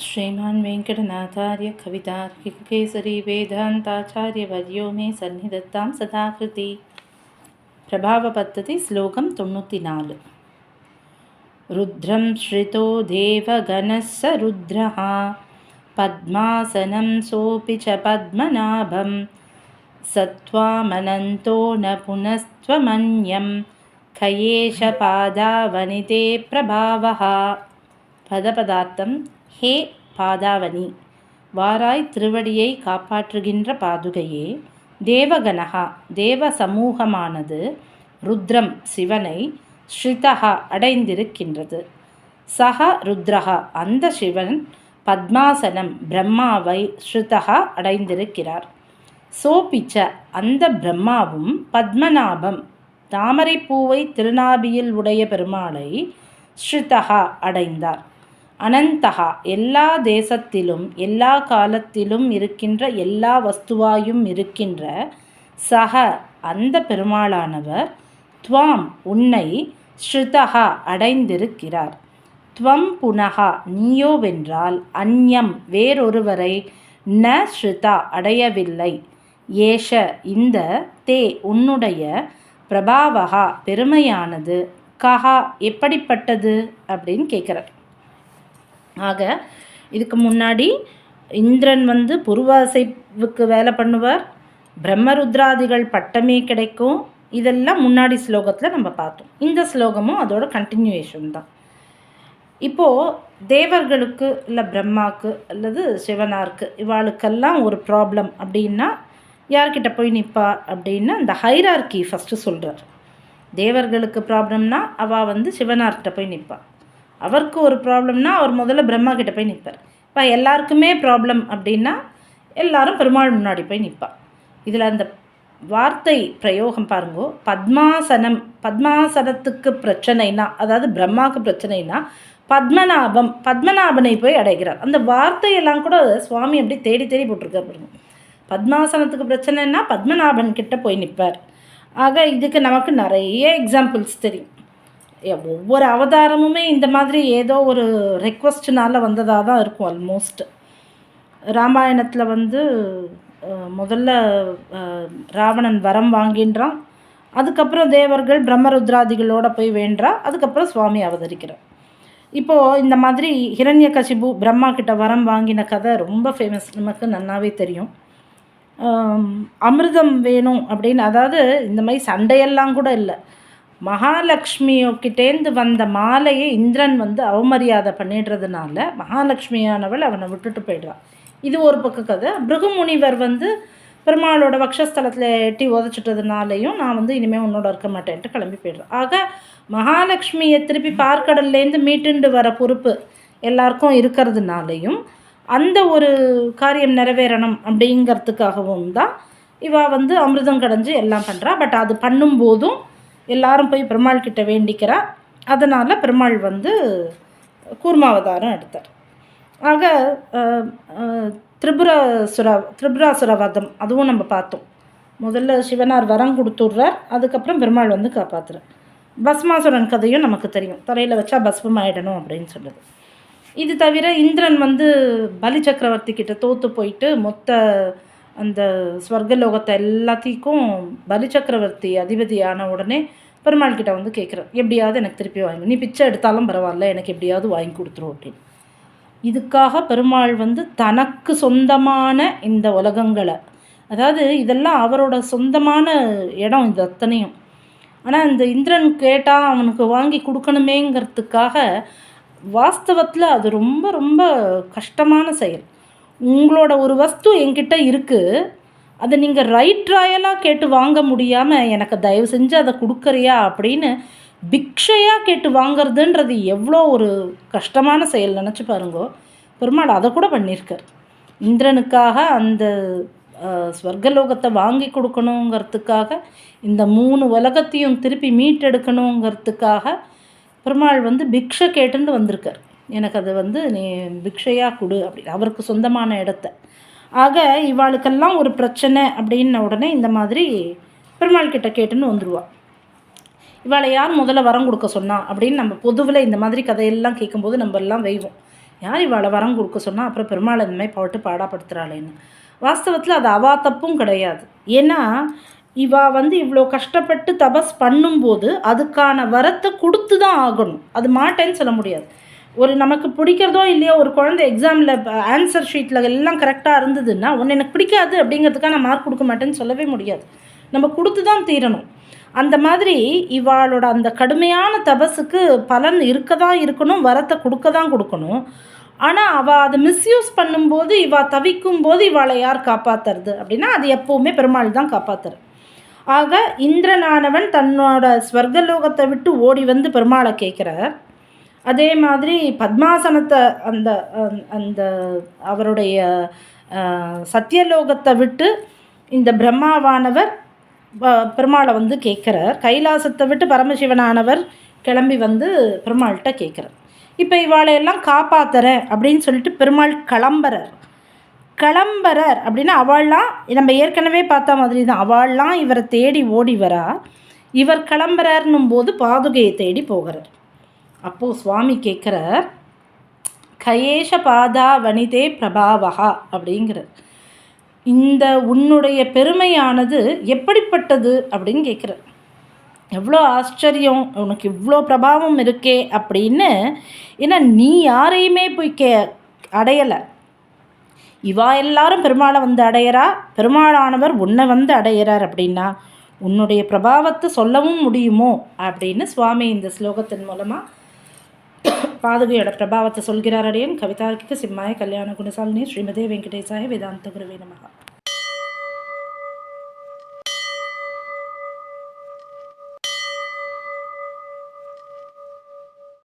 श्रीमान् वेङ्कटनाथार्य कवितार्किकेसरी वेदान्ताचार्यवर्यो मे सन्निधत्तां सदाकृति। प्रभावपद्धति श्लोकं तोन्नूतिनाल् रुद्रं श्रितो देवगणः स रुद्रः पद्मासनं सोऽपि च पद्मनाभं सत्त्वामनन्तो न पुनस्त्वमन्यं खयेश पादावनिते प्रभावः। पदपदार्थं हे பாதாவனி. வாராய் திருவடியை காப்பாற்றுகின்ற பாதுகையே தேவகனகா தேவ சமூகமானது ருத்ரம் சிவனை ஸ்ரிதகா அடைந்திருக்கின்றது. சக ருத்ரஹா அந்த சிவன் பத்மாசனம் பிரம்மாவை ஸ்ருதகா அடைந்திருக்கிறார். சோபிச்ச அந்த பிரம்மாவும் பத்மநாபம் தாமரைப்பூவை திருநாபியில் உடைய பெருமாளை ஸ்ருதகா அடைந்தார். அனந்தகா எல்லா தேசத்திலும் எல்லா காலத்திலும் இருக்கின்ற எல்லா வஸ்துவாயும் இருக்கின்ற சக அந்த பெருமாளானவர் துவாம் உன்னை ஸ்ருதகா அடைந்திருக்கிறார். துவம் புனகா நீயோவென்றால் அந்யம் வேறொருவரை ந ஸ்ருதா அடையவில்லை. ஏஷ இந்த தே உன்னுடைய பிரபாவகா பெருமையானது கஹா எப்படிப்பட்டது? அப்படின்னு கேட்குறார். ஆக இதுக்கு முன்னாடி இந்திரன் வந்து புருவாசைவுக்கு வேலை பண்ணுவார். பிரம்மருத்ராதிகள் பட்டமே கிடைக்கும். இதெல்லாம் முன்னாடி ஸ்லோகத்தில் நம்ம பார்த்தோம். இந்த ஸ்லோகமும் அதோட கண்டினியூவேஷன் தான். இப்போது தேவர்களுக்கு இல்லை பிரம்மாவுக்கு அல்லது சிவனாருக்கு இவாளுக்கெல்லாம் ஒரு ப்ராப்ளம் அப்படின்னா யார்கிட்ட போய் நிற்பா அப்படின்னா அந்த ஹைரார்கி ஃபஸ்ட்டு சொல்கிறார் தேவர்களுக்கு ப்ராப்ளம்னா அவள் வந்து சிவனார்கிட்ட போய் நிற்பாள் அவருக்கு ஒரு ப்ராப்ளம்னா அவர் முதல்ல பிரம்மா கிட்ட போய் நிற்பார் இப்போ எல்லாருக்குமே ப்ராப்ளம் அப்படின்னா எல்லாரும் பெருமாள் முன்னாடி போய் நிற்பாள் இதில் அந்த வார்த்தை பிரயோகம் பாருங்கோ பத்மாசனம் பத்மாசனத்துக்கு பிரச்சனைனா அதாவது பிரம்மாவுக்கு பிரச்சனைனா பத்மநாபம் பத்மநாபனை போய் அடைகிறார். அந்த வார்த்தையெல்லாம் கூட சுவாமி அப்படி தேடி தேடி போட்டிருக்கார் பாருங்க. பத்மாசனத்துக்கு பிரச்சனைனா பத்மநாபன் கிட்ட போய் நிற்பார் ஆக இதுக்கு நமக்கு நிறைய எக்ஸாம்பிள்ஸ் தெரியும். ஒவ்வொரு அவதாரமுமே இந்த மாதிரி ஏதோ ஒரு ரெக்வஸ்ட்னால் வந்ததாக தான் இருக்கும் ஆல்மோஸ்ட் ராமாயணத்தில் வந்து முதல்ல ராவணன் வரம் வாங்கின்றான். அதுக்கப்புறம் தேவர்கள் பிரம்மருத்ராதிகளோடு போய் வேண்டா அதுக்கப்புறம் சுவாமி அவதரிக்கிறார். இப்போது இந்த மாதிரி ஹிரண்ய கசிபு பிரம்மா கிட்ட வரம் வாங்கின கதை ரொம்ப ஃபேமஸ் நமக்கு நன்னாவே தெரியும். அமிர்தம் வேணும் அப்படின்னு அதாவது இந்த மாதிரி சண்டையெல்லாம் கூட இல்லை. மகாலட்சுமியோக்கிட்டேந்து வந்த மாலையை இந்திரன் வந்து அவமரியாதை பண்ணிடுறதுனால மகாலட்சுமியானவள் அவனை விட்டுட்டு போயிடுறான் இது ஒரு பக்க கதை. பிருகுமுனிவர் வந்து பெருமாளோட வக்ஷஸ்தலத்தில் எட்டி உதச்சிட்டதுனாலையும் நான் வந்து இனிமேல் உன்னோட இருக்க மாட்டேன்ட்டு கிளம்பி போயிடுறேன் ஆக மகாலட்சுமியை திருப்பி பார்க்கடல்லேருந்து மீட்டுண்டு வர பொறுப்பு எல்லாருக்கும் இருக்கிறதுனாலையும் அந்த ஒரு காரியம் நிறைவேறணும் அப்படிங்கிறதுக்காகவும் தான் இவா வந்து அமிர்தம் கடைஞ்சு எல்லாம் பண்ணுறா பட் அது பண்ணும்போதும் எல்லாரும் போய் பெருமாள் கிட்ட வேண்டிக்கிறா. அதனால் பெருமாள் வந்து கூர்மாவதாரம் எடுத்தார். ஆக திரிபுராசுர திரிபுராசுர வதம் அதுவும் நம்ம பார்த்தோம். முதல்ல சிவனார் வரம் கொடுத்துட்றார் அதுக்கப்புறம் பெருமாள் வந்து காப்பாற்றுறார் பஸ்மாசுரன் கதையும் நமக்கு தெரியும். தலையில் வச்சா பஸ்மம் ஆகிடணும் அப்படின்னு சொல்லுது. இது தவிர இந்திரன் வந்து பலி சக்கரவர்த்தி கிட்ட தோற்று போயிட்டு மொத்த அந்த ஸ்வர்கலோகத்தை எல்லாத்தையும் பலி சக்கரவர்த்தி அதிபதியான உடனே பெருமாள் கிட்ட வந்து கேட்குறேன் எப்படியாவது எனக்கு திருப்பி வாங்கி நீ பிச்சை எடுத்தாலும் பரவாயில்ல எனக்கு எப்படியாவது வாங்கி கொடுத்துரும் அப்படின்னு. இதுக்காக பெருமாள் வந்து தனக்கு சொந்தமான இந்த உலகங்களை அதாவது இதெல்லாம் அவரோட சொந்தமான இடம் இது அத்தனையும். ஆனால் இந்த இந்திரன் கேட்டால் அவனுக்கு வாங்கி கொடுக்கணுமேங்கிறதுக்காக வாஸ்தவத்தில் அது ரொம்ப ரொம்ப கஷ்டமான செயல். உங்களோட ஒரு வஸ்து என்கிட்ட இருக்குது அதை நீங்கள் ரைட் ராயலாக கேட்டு வாங்க முடியாமல் எனக்கு தயவு செஞ்சு அதை கொடுக்குறியா அப்படின்னு பிக்ஷையாக கேட்டு வாங்கிறதுன்றது எவ்வளோ ஒரு கஷ்டமான செயல் நினச்சி பாருங்கோ. பெருமாள் அதை கூட பண்ணியிருக்கார். இந்திரனுக்காக அந்த ஸ்வர்கலோகத்தை வாங்கி கொடுக்கணுங்கிறதுக்காக இந்த மூணு உலகத்தையும் திருப்பி மீட்டெடுக்கணுங்கிறதுக்காக பெருமாள் வந்து பிக்ஷை கேட்டுன்னு வந்திருக்கார். எனக்கு அது வந்து நீ பிக்ஷையாக கொடு அப்படின்னு அவருக்கு சொந்தமான இடத்த. ஆக இவாளுக்கெல்லாம் ஒரு பிரச்சனை அப்படின்ன உடனே இந்த மாதிரி பெருமாள் கிட்ட கேட்டுன்னு வந்துடுவாள் இவளை யார் முதல்ல வரம் கொடுக்க சொன்னா அப்படின்னு நம்ம பொதுவில் இந்த மாதிரி கதையெல்லாம் கேட்கும்போது நம்ம எல்லாம் வெய்வோம். யார் இவாளை வரம் கொடுக்க சொன்னால் அப்புறம் பெருமாள் இந்த மாதிரி போட்டு பாடாப்படுத்துகிறாளேன்னு வாஸ்தவத்தில் அது அவா தப்பும் கிடையாது. ஏன்னா இவா வந்து இவ்வளோ கஷ்டப்பட்டு தபஸ் பண்ணும்போது அதுக்கான வரத்தை கொடுத்து தான் ஆகணும். அது மாட்டேன்னு சொல்ல முடியாது. ஒரு நமக்கு பிடிக்கிறதோ இல்லையோ ஒரு குழந்தை எக்ஸாமில் ஆன்சர் ஷீட்டில் எல்லாம் கரெக்டாக இருந்ததுன்னா ஒன்று எனக்கு பிடிக்காது அப்படிங்கிறதுக்காக நான் மார்க் கொடுக்க மாட்டேன்னு சொல்லவே முடியாது. நம்ம கொடுத்து தான் தீரணும். அந்த மாதிரி இவாளோட அந்த கடுமையான தபஸுக்கு பலன் இருக்க தான் இருக்கணும் வரத்தை கொடுக்க தான் கொடுக்கணும். ஆனால் அவள் அதை மிஸ்யூஸ் பண்ணும்போது இவா தவிக்கும் போது இவாளை யார் காப்பாற்றுறது அப்படின்னா அது எப்போவுமே பெருமாள் தான் காப்பாற்றுற ஆக இந்திரனானவன் தன்னோட ஸ்வர்கலோகத்தை விட்டு ஓடி வந்து பெருமாளை கேட்குறார். அதே மாதிரி பத்மாசனத்தை அந்த அந்த அவருடைய சத்தியலோகத்தை விட்டு இந்த பிரம்மாவானவர் பெருமாளை வந்து கேட்குறார். கைலாசத்தை விட்டு பரமசிவனானவர் கிளம்பி வந்து பெருமாள்கிட்ட கேட்குறார். இப்போ இவாளையெல்லாம் காப்பாத்துறேன் அப்படின்னு சொல்லிட்டு பெருமாள் கிளம்புறார். கிளம்புறார் அப்படின்னா அவள்லாம் நம்ம ஏற்கனவே பார்த்த மாதிரி தான் அவள்லாம் இவரை தேடி ஓடி வரா. இவர் கிளம்புறாருன்னும் போது பாதுகையை தேடி போகிறார். அப்போது சுவாமி கேட்குறார் கயேஷ பாதா வனிதே பிரபாவகா அப்படிங்கிறார். இந்த உன்னுடைய பெருமையானது எப்படிப்பட்டது அப்படின்னு கேட்குறார். எவ்வளோ ஆச்சரியம் உனக்கு இவ்வளோ பிரபாவம் இருக்கே அப்படின்னு ஏன்னா நீ யாரையுமே போய் கே அடையலை. இவா எல்லாரும் பெருமாளை வந்து அடையிறா பெருமாளானவர் உன்னை வந்து அடையிறார் அப்படின்னா உன்னுடைய பிரபாவத்தை சொல்லவும் முடியுமோ அப்படின்னு சுவாமி இந்த ஸ்லோகத்தின் மூலமாக பாதுகையோட பிரபாவத்தை சொல்கிறார் அடையன். கவிதார்க்கிக சிம்மாய கல்யாண குணசாலினி ஸ்ரீமதே வெங்கடேசாய வேதாந்த குருவே நமகா.